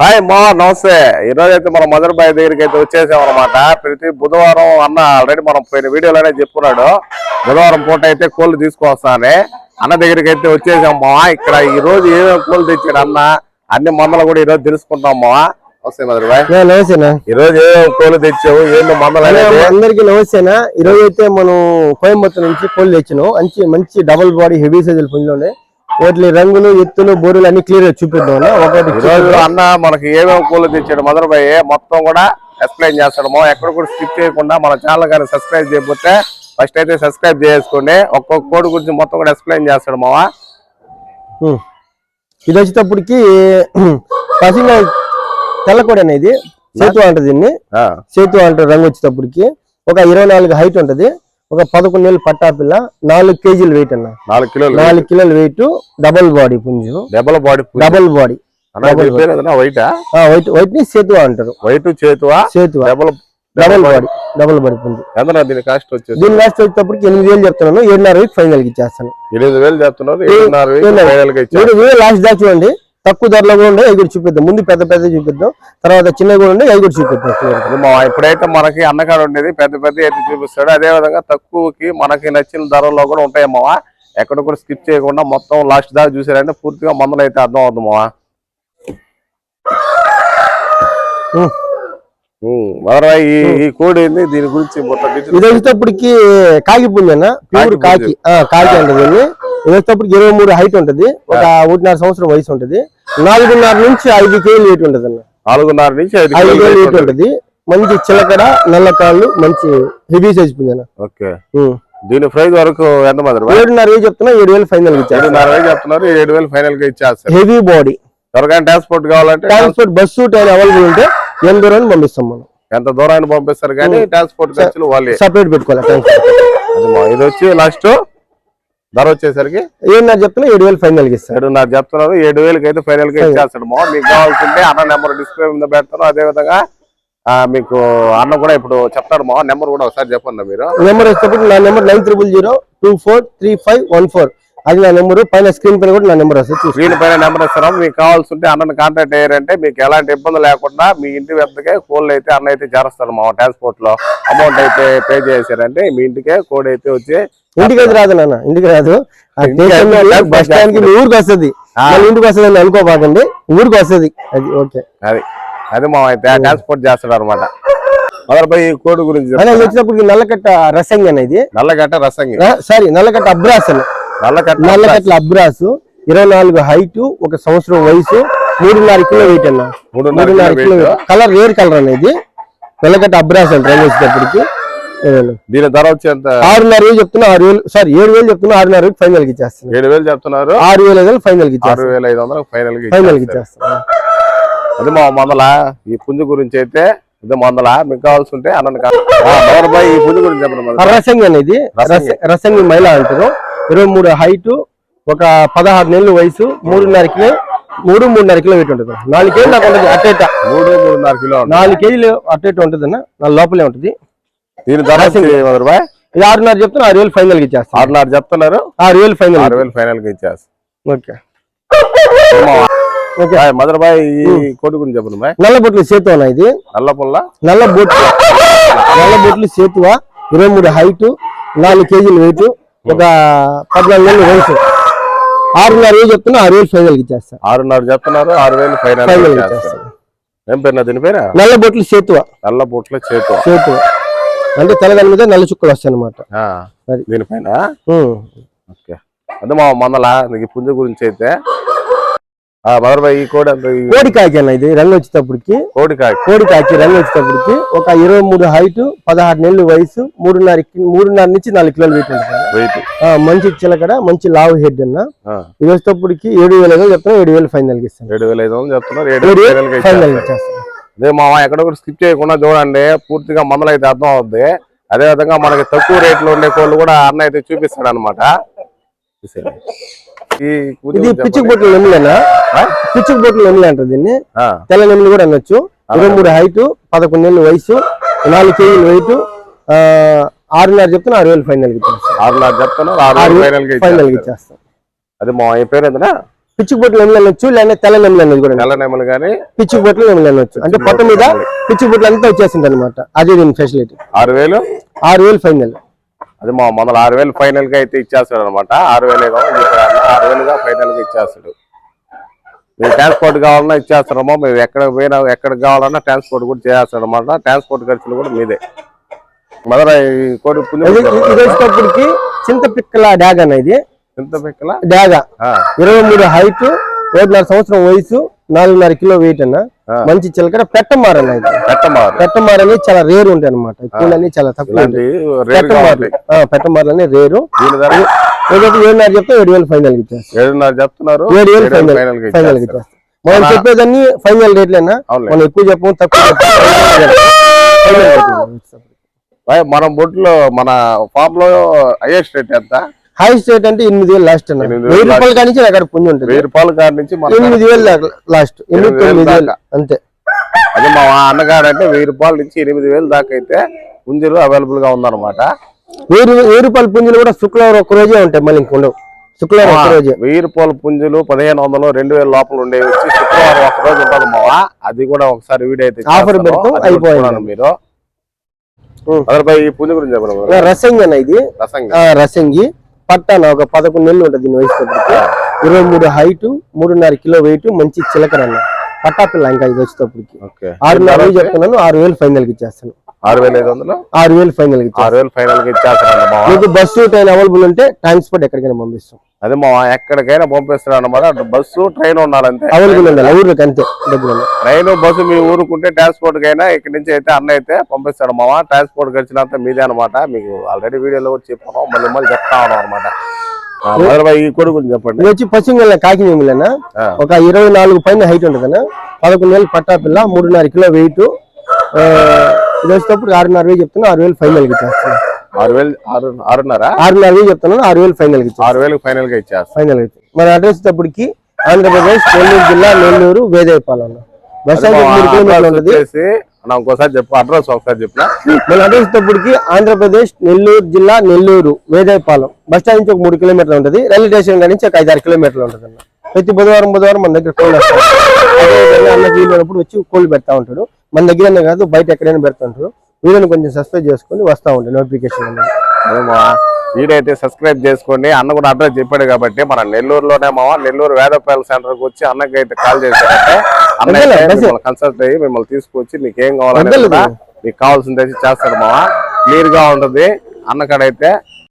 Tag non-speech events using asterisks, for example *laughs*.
Hi మా నమస్తే. ఈ రోజు అయితే మనం మదర్ బాయ్ దగ్గరికి అయితే వచ్చేసాం అనమాట ప్రతి బుధవారం అన్న ఆల్రెడీ మనం పోయిన వీడియోలోనే చెప్పుకున్నాడు బుధవారం పూట అయితే కోళ్ళు తీసుకొస్తానే అన్న దగ్గరికి అయితే వచ్చేసాం మా ఇక్కడ ఈ రోజు ఏమేమి కోళ్ళు తెచ్చాడు అన్న? అన్ని మందలు కూడా ఈ రోజు తెలుసుకుంటాం మా వస్తాయి మదర్ బాయ్. ఈ రోజు ఏమేమి కోళ్ళు తెచ్చావు? ఏంటి మందలు అందరికి నమస్తేనా ఈ రోజు అయితే మనం కోయంబత్తూర్ నుంచి కోళ్ళు తెచ్చినాం. మంచి మంచి డబుల్ బాడీ హెవీ సైజుల పుంజులు ఉన్నాయి. వాటి రంగులు ఎత్తులు బోరులు అన్ని క్లియర్ చూపిద్దాం. ఒకటి అన్న మనకి ఏమేమి కోళ్ళు తెచ్చాడు మదర్ బాయ్ మొత్తం కూడా ఎక్స్ప్లెయిన్ చేస్తాడు. ఎక్కడ కూడా స్కిప్ చేయకుండా మన ఛానల్ కానీ సబ్స్క్రైబ్ చేయకపోతే ఫస్ట్ అయితే సబ్స్క్రైబ్ చేసుకోండి. ఒక్కొక్క కోడి గురించి మొత్తం కూడా ఎక్స్ప్లెయిన్ చేస్తాడు మావా. ఇది వచ్చేటప్పటికి *clears throat* పసింగ్ తెల్లకోడి అనేది సేతు అంటది దీన్ని. సేతు అంటారు రంగు వచ్చేటప్పటికి. ఒక ఇరవై నాలుగు హైట్ ఉంటది. ఒక పదకొండు నెలలు పట్టాపిల్ల నాలుగు కేజీలు వెయిట్ అన్న. నాలుగు కిలోలు నాలుగు కిలోల వెయిట్ డబల్ బాడీ పుంజు. డెబ్బల body double body white white వైట్ని సేతు అంటారు. వైట్ చేతువా సేతు డెబ్బల డబల్ బాడీ డబల్ బాడీ పుంజు. ఎంత దీని కాస్ట్ వచ్చేసి దీని లాస్ట్ వచ్చేటప్పటికి ఎనిమిది వేలు చెప్తున్నాను. ఏడున్నర ఫైనల్కి ఇచ్చేస్తాను. ఎనిమిది వేలు చెప్తున్నారు. ఏడున్నర వేలు లాస్ట్ దాకా చూడండి. తక్కువ ధరలో కూడా ఉండే అవి కూడా చూపిద్దాం. ముందు పెద్ద పెద్ద చూపిద్దాం. తర్వాత చిన్నవి కూడా ఉండే అవి కూడా చూపిద్దాం ఇప్పుడైతే మనకి అన్నకాడ ఉండేది పెద్ద పెద్ద అయితే చూపిస్తాడు. అదే విధంగా తక్కువకి మనకి నచ్చిన ధరల్లో కూడా ఉంటాయి మావా ఎక్కడ కూడా స్కిప్ చేయకుండా మొత్తం లాస్ట్ దాకా చూసారంటే పూర్తిగా మందులు అయితే అర్థం అవుతుంది మావా. ఉం. మదరా ఈ కోడి ఏంది? దీని గురించి ఇది వచ్చేటప్పటికి కాకి పుంజన్న ప్యూర్ కాకి కాకి. అంటది. ఇది. వచ్చేటప్పటికి ఇరవై మూడు హైట్ ఉంటది. ఒక ఒకటిన్నర సంవత్సరం వయసు ఉంటది. నాలుగున్నర నుంచి ఐదు కేజీలు వెయిట్ ఉంటది అన్న నాలుగున్నర నుంచి ఐదు కేజీలు వెయిట్ ఉంటుంది. మంచి చిలకడ నల్ల కాళ్ళు మంచి హెవీ సైజ్ పుంజన్న ఓకే. దీని ప్రైస్ వరకు ఎంత మదర్? ఏడున్నర వేలు చెప్తున్నా ఏడు వేలు ఫైనల్ ఏడున్నర వేలు చెప్తున్నారు ఏడు వేలు ఫైనల్గా ఇచ్చేస్తారు హెవీ బాడీ ఎవరికైనా ట్రాన్స్పోర్ట్ కావాలంటే ట్రాన్స్పోర్ట్ బస్సు ట్రైన్ అవైలబుల్ ఉంటే ఎంత దూరాన్ని పంపిస్తాం మనం? ఎంత దూరాన్ని పంపిస్తారు కానీ ట్రాన్స్పోర్ట్ ఖర్చులు వాళ్ళే. సపరేట్ పెట్టుకోవాలి ఇది వచ్చి లాస్ట్ ధర వచ్చేసరికి ఏడున్నర చెప్తున్నా ఏడు వేలు ఫైనల్ ఇస్తారు ఏడున్నర చెప్తున్నారు ఏడు వేలకి అయితే ఫైనల్గా ఇచ్చేస్తాడు. మా మీకు కావాల్సింటే అన్న నెంబర్ డిస్ప్లే మీద పెడతాను అదే విధంగా మీకు అన్న కూడా ఇప్పుడు చెప్తాడు మా నెంబర్ కూడా ఒకసారి చెప్పండి మీరు. నెంబర్ వచ్చేటప్పుడు నా number nine triple zero two four three five one four అది నా నెంబర్ పైన స్క్రీన్ పైన కూడా నా నెంబర్ వస్తుంది. స్క్రీన్ పైన నెంబర్ ఇస్తున్నాం మీకు కావాల్సింటే అన్నని కాంటాక్ట్ అయ్యారంటే మీకు ఎలాంటి ఇబ్బంది లేకుండా మీ ఇంటి వద్దకే కోళ్ళు అయితే అన్న అయితే చేస్తాడు మా ట్రాన్స్పోర్ట్లో. అమౌంట్ అయితే పే చేశారంటే మీ ఇంటికే కోడి అయితే వచ్చి ఇంటికి అయితే రాదు నాన్న ఇంటికి రాదు. బస్ స్టాండ్కి ఊరికి వస్తుంది. ఇంటికి వస్తుంది అని అనుకోబాకండి ఊరికి వస్తుంది. అది ఓకే. అది అది మా అయితే ట్రాన్స్పోర్ట్ చేస్తాడు అనమాట మొదలు పోయి ఈ కోడి గురించి అదే. వచ్చినప్పుడు నల్లకట్ట రసంగి అనేది నల్లగట్ట రసంగి. సారీ నల్లకట్ట అబ్రాస్ అని నల్లగట్ట నల్లకట్ల అబ్రాస్ ఇరవై నాలుగు హైట్ ఒక సంవత్సరం వయసు మూడున్నర కిలో వెయిట్ అన్న మూడున్నర కిలో. కలర్ రేర్ కలర్ అనేది నల్లకట్ట అబ్రాస్ రంగు వచ్చేటప్పటికి. దీని ధర వచ్చి ఎంత ఆరున్నర వేలు చెప్తున్నా ఆరు వేలు సారీ ఏడు వేలు చెప్తున్నా ఆరున్నర వేలు ఫైనల్కి ఇచ్చేస్తాను ఏడు వేలు చెప్తున్నారు ఆరు వేలు ఐదు ఫైనల్కి ఆరు వేల ఐదు వందలు ఫైనల్గా ఫైనల్కి. ఇచ్చేస్తాను అది మా మందల ఈ పుంజు గురించి అయితే ఇది మందల మీకు కావాల్సి ఉంటే అన్నని బాయ్ ఈ పుంజు గురించి చెప్పండి. రసంగి అనేది రసంగి. రస- రసంగి మహిళ అంటారు ఇరవై మూడు హైట్ ఒక పదహారు నెలల వయసు మూడున్నర కిలో మూడు మూడున్నర కిలో వెయిట్ ఉంటుంది. నాలుగు కేజీలు నాకు ఉంటుంది అట్టేట మూడు మూడున్నర కిలో. నాలుగు కేజీలు అట్టేట ఉంటుంది అన్న నా లోపలే ఉంటుంది. దీని ధర బాయ్? ఇది ఆరున్నర చెప్తున్నా ఆరు వేలు ఫైనల్ ఇచ్చేస్తాను ఆరున్నర చెప్తున్నారు. ఆరు వేలు ఫైనల్ ఆరు వేలు ఫైనల్గా ఇచ్చేస్తారు ఓకే. ఓకే. మదర్ బాయ్ కోడి గురించి చెప్పండి బాయ్. నల్ల బొట్లు సేతు అన్న ఇది? నల్ల పుల్ల? నల్ల బొట్లు. నల్ల బొట్లు సేతువ ఇరవై మూడు హైట్ నాలుగు కేజీలు వెయిట్ ఒక పద్నాలుగు నెలల వయసు. ఆరున్నర వేలు చెప్తున్నా ఆరు వేలు ఫైనల్ ఇచ్చేస్తాను ఆరున్నర చెప్తున్నారు ఆరు వేలు ఫైనల్ ఇచ్చేస్తాను ఏం పేరు దీని పేరు? నల్ల బొట్లు సేతువ. నల్ల బుట్ల చేతు సేతువ. అంటే తెల్లదాని మీద నల్ల చుక్కలు వస్తాయి అనమాట. దీనిపైన? ఓకే. అదే మా మందల నీకు పుంజు గురించి అయితే ఈ కోడి కాకి అన్న ఇది రంగు వచ్చేటప్పటికి. కోడి కాకి కోడి కాకి రంగు వచ్చేటప్పటికి ఒక ఇరవై మూడు హైట్ పదహారు నెలలు వయసు మూడున్నర మూడున్నర నుంచి నాలుగు కిలోలు వెయిట్ ఉంటుంది మంచి చిలకడ మంచి లావు హెడ్ అన్న. ఇది వచ్చేటప్పటికి ఏడు వేలు ఏదో చెప్తున్నా ఏడు వేలు ఫైనల్కి ఇస్తాను. ఏడు వేల ఐదు వందలు చెప్తున్నారు ఏడు వేలు ఫైనల్. ఇచ్చేస్తాను. అదే ఎక్కడ కూడా స్కిప్ చేయకుండా చూడండి పూర్తిగా మందలు అయితే అర్థం అవుద్ది అదే విధంగా మనకి తక్కువ రేట్లో ఉండే కోళ్ళు కూడా అన్న అయితే చూపిస్తాడు అనమాట ఇది పిచ్చుకు. బొట్లు ఆ? పిచ్చుకు బొట్లు నెమిలి అంటారు దీన్ని. తెల్ల నెమిలి కూడా అనొచ్చు. ఇరవై మూడు హైట్ పదకొండు నెలల వయసు నాలుగు కేజీల వెయిట్ ఆరున్నర చెప్తున్నా ఆరు వేలు ఫైనల్ ఆరున్నర వేలు ఫైనల్. ఇచ్చేస్తాను అది మా పేరు ఏంటన్నా పిచ్చి బొట్లు ఎమ్మెల్యే అనొచ్చు లేదంటే తెల్ల ఎమ్మెల్యే అనేది కూడా తెల్ల నెమలు కానీ పిచ్చి బొట్లు ఎమ్మెల్యే అనొచ్చు. అంటే పొట్ట మీద పిచ్చి బొట్లు అంతా వచ్చేసింది అనమాట అదే దీని ఫెసిలిటీ ఆరు వేలు? ఆరు వేలు ఫైనల్ అది మా మొదలు ఆరు వేలు ఫైనల్గా అయితే ఇచ్చేస్తాడు అనమాట ఆరు వేలే కావాలి ఆరు వేలుగా ఫైనల్గా ఇచ్చేస్తాడు. మీరు ట్రాన్స్పోర్ట్ కావాలన్నా ఇచ్చేస్తారమ్మా మీరు ఎక్కడ పోయినా ఎక్కడికి కావాలన్నా ట్రాన్స్పోర్ట్ కూడా చేస్తాడు అనమాట ట్రాన్స్పోర్ట్ ఖర్చులు కూడా మీదే. కోడి వచ్చేటప్పటికి చింత పిక్కల డ్యాగ్ అన్న ఇది ఎంత పెక్కల డ్యాగా ఇరవై మూడు హైట్ ఒకటిన్నర సంవత్సరం వయసు నాలుగున్నర కిలో వెయిట్ అన్న. మంచి చిలకడ పెట్టమారన్న ఇది పెట్టమారు. పెట్టమారని చాలా రేర్ ఉంటాయి అనమాట పూలన్నీ చాలా తక్కువ పెట్టమారలు రేరు. ఏదైతే ఏడున్నర చెప్తే ఏడు వేలు ఫైనల్ ఏడున్నర చెప్తున్నారు? ఏడు వేలు ఫైనల్ ఫైనల్ మనం చెప్పేదాన్ని ఫైనల్ రేట్లేనా. మనం ఎక్కువ చెప్పము తక్కువ చెప్పము. *laughs* Final rate. భాయ్, మన బొట్లో మన ఫామ్లో హైయెస్ట్ రేట్ ఎంత? హైయెస్ట్ రేట్ అంటే ఎనిమిది వేలు లాస్ట్ అన్న. వెయ్యి రూపాయల కాడి నుంచి అక్కడ పుంజు ఉంటుంది. వెయ్యి రూపాయల కాడి నుంచి ఎనిమిది వేలు లాస్ట్. ఎనిమిది తొమ్మిది వేలు. అంతే. అదే మా అన్నగాడు అంటే వెయ్యి రూపాయల నుంచి ఎనిమిది వేలు దాకా అయితే పుంజులు అవైలబుల్గా ఉందన్నమాట. వెయ్యి వెయ్యి రూపాయల పుంజులు కూడా శుక్రవారం ఒక రోజే ఉంటాయి మళ్ళీ ఇంక ఉండవు శుక్రవారం ఒక రోజే. వెయ్యి రూపాయల పుంజులు పదిహేను వందలు రెండు వేల లోపల ఉండేవి వచ్చి శుక్రవారం ఒక రోజు ఉంటుంది మావా. అది కూడా ఒకసారి వీడియో అయితే ఆఫర్. పెడతాం. చూడండి మీరు. ఈ పుంజు గురించి చెప్పండి. రసంగి అన్న ఇది. రసంగా. రసంగి. పట్టాన ఒక పదకొండు నెలలు ఉంటుంది దీని వయసు. ఇరవై మూడు హైట్ మూడున్నర కిలో వెయిట్ మంచి చిలకర అన్న పట్టా పిల్ల ఇంకా ఇది వచ్చేటప్పటికి ఓకే. ఆరున్నర వేలు చెప్తున్నాను ఆరు వేలు ఫైనల్కి ఇచ్చేస్తాను. ఆరు వేల ఐదు వందలు? ఆరు వేలు ఫైనల్కి ఇచ్చేస్తాను. ఆరు వేలు ఫైనల్గా ఇచ్చేస్తారండి మావా? మీకు బస్సు ట్రైన్ అవైలబుల్ ఉంటే ట్రాన్స్పోర్ట్ ఎక్కడికైనా పంపిస్తాం. అదే మా ఎక్కడికైనా పంపిస్తారు అన్నమాట. అటు బస్సు ట్రైన్ ఉండాలంతే. అవైలబుల్ ఉండాలి. ఊర్లోకి అంతే. దగ్గర ట్రైన్ బస్సు మీ ఊరుకుంటే ట్రాన్స్పోర్ట్ కైనా ఇక్కడ నుంచి అయితే అన్న అయితే పంపిస్తాడు మామ ట్రాన్స్పోర్ట్ ఖర్చులంతా మీదే అనమాట మీకు ఆల్రెడీ వీడియోలో కూడా చెప్పాము మళ్ళీ మళ్ళీ చెప్తా ఉన్నాం అనమాట ఈ కొడుకు చెప్పండి. వచ్చి పశ్చిమ కాకినేమిలన్న ఆ. ఒక ఇరవై నాలుగు పైన హైట్ ఉంటుందన్న పదకొండు వేలు పట్టా పిల్ల మూడున్నర కిలో వెయిట్ ఇది వచ్చేటప్పుడు ఆరున్నర వేలు చెప్తున్నా ఆరు వేలు ఫైనల్కి ఇచ్చేస్తాను ఆరు వేలు ఆరు ఆరున్నర? ఆరున్నర వేలు చెప్తున్నాను ఆరు వేలు ఫైనల్ ఆరు వేలకు ఫైనల్గా ఇచ్చేస్తాం. ఫైనల్ మన అడ్రస్ వచ్చేటప్పటికి ఆంధ్రప్రదేశ్ నెల్లూరు జిల్లా నెల్లూరు వేదేపాలెం. బస్ స్టాండ్ ఇంకోసారి చెప్పు అడ్రస్ ఒకసారి చెప్పిన మన అడ్రస్ వచ్చేటప్పటికి ఆంధ్రప్రదేశ్ నెల్లూరు జిల్లా నెల్లూరు వేదేపాలెం. బస్ స్టాండ్ నుంచి ఒక మూడు కిలోమీటర్లు ఉంటుంది. రైల్వే స్టేషన్ నుంచి ఒక ఐదారు కిలోమీటర్లు ఉంటుంది అన్న. ప్రతి బుధవారం బుధవారం మన దగ్గర కోళ్ళు అన్నకి వీలైనప్పుడు వచ్చి కోళ్ళు పెడతా ఉంటాడు. మన దగ్గర కాదు బయట ఎక్కడైనా పెడతా ఉంటాడు. వీడియోని కొంచెం సబ్స్క్రైబ్ చేసుకొని వస్తా ఉంటాయి నోటిఫికేషన్ అనేది మా అయితే సబ్స్క్రైబ్ చేసుకోండి అన్న కూడా అడ్రస్ చెప్పాడు కాబట్టి మన నెల్లూరులోనే మావా నెల్లూరు వేదపాయల సెంటర్కి వచ్చి అన్నకి అయితే కాల్ చేశారంటే అన్న కన్సల్ట్ అయ్యి మిమ్మల్ని తీసుకొచ్చి మీకు ఏం కావాలని వద్దలేదు. కూడా మీకు కావాల్సింది అయితే చేస్తాడు మావా. క్లియర్గా ఉంటది అన్నకాడైతే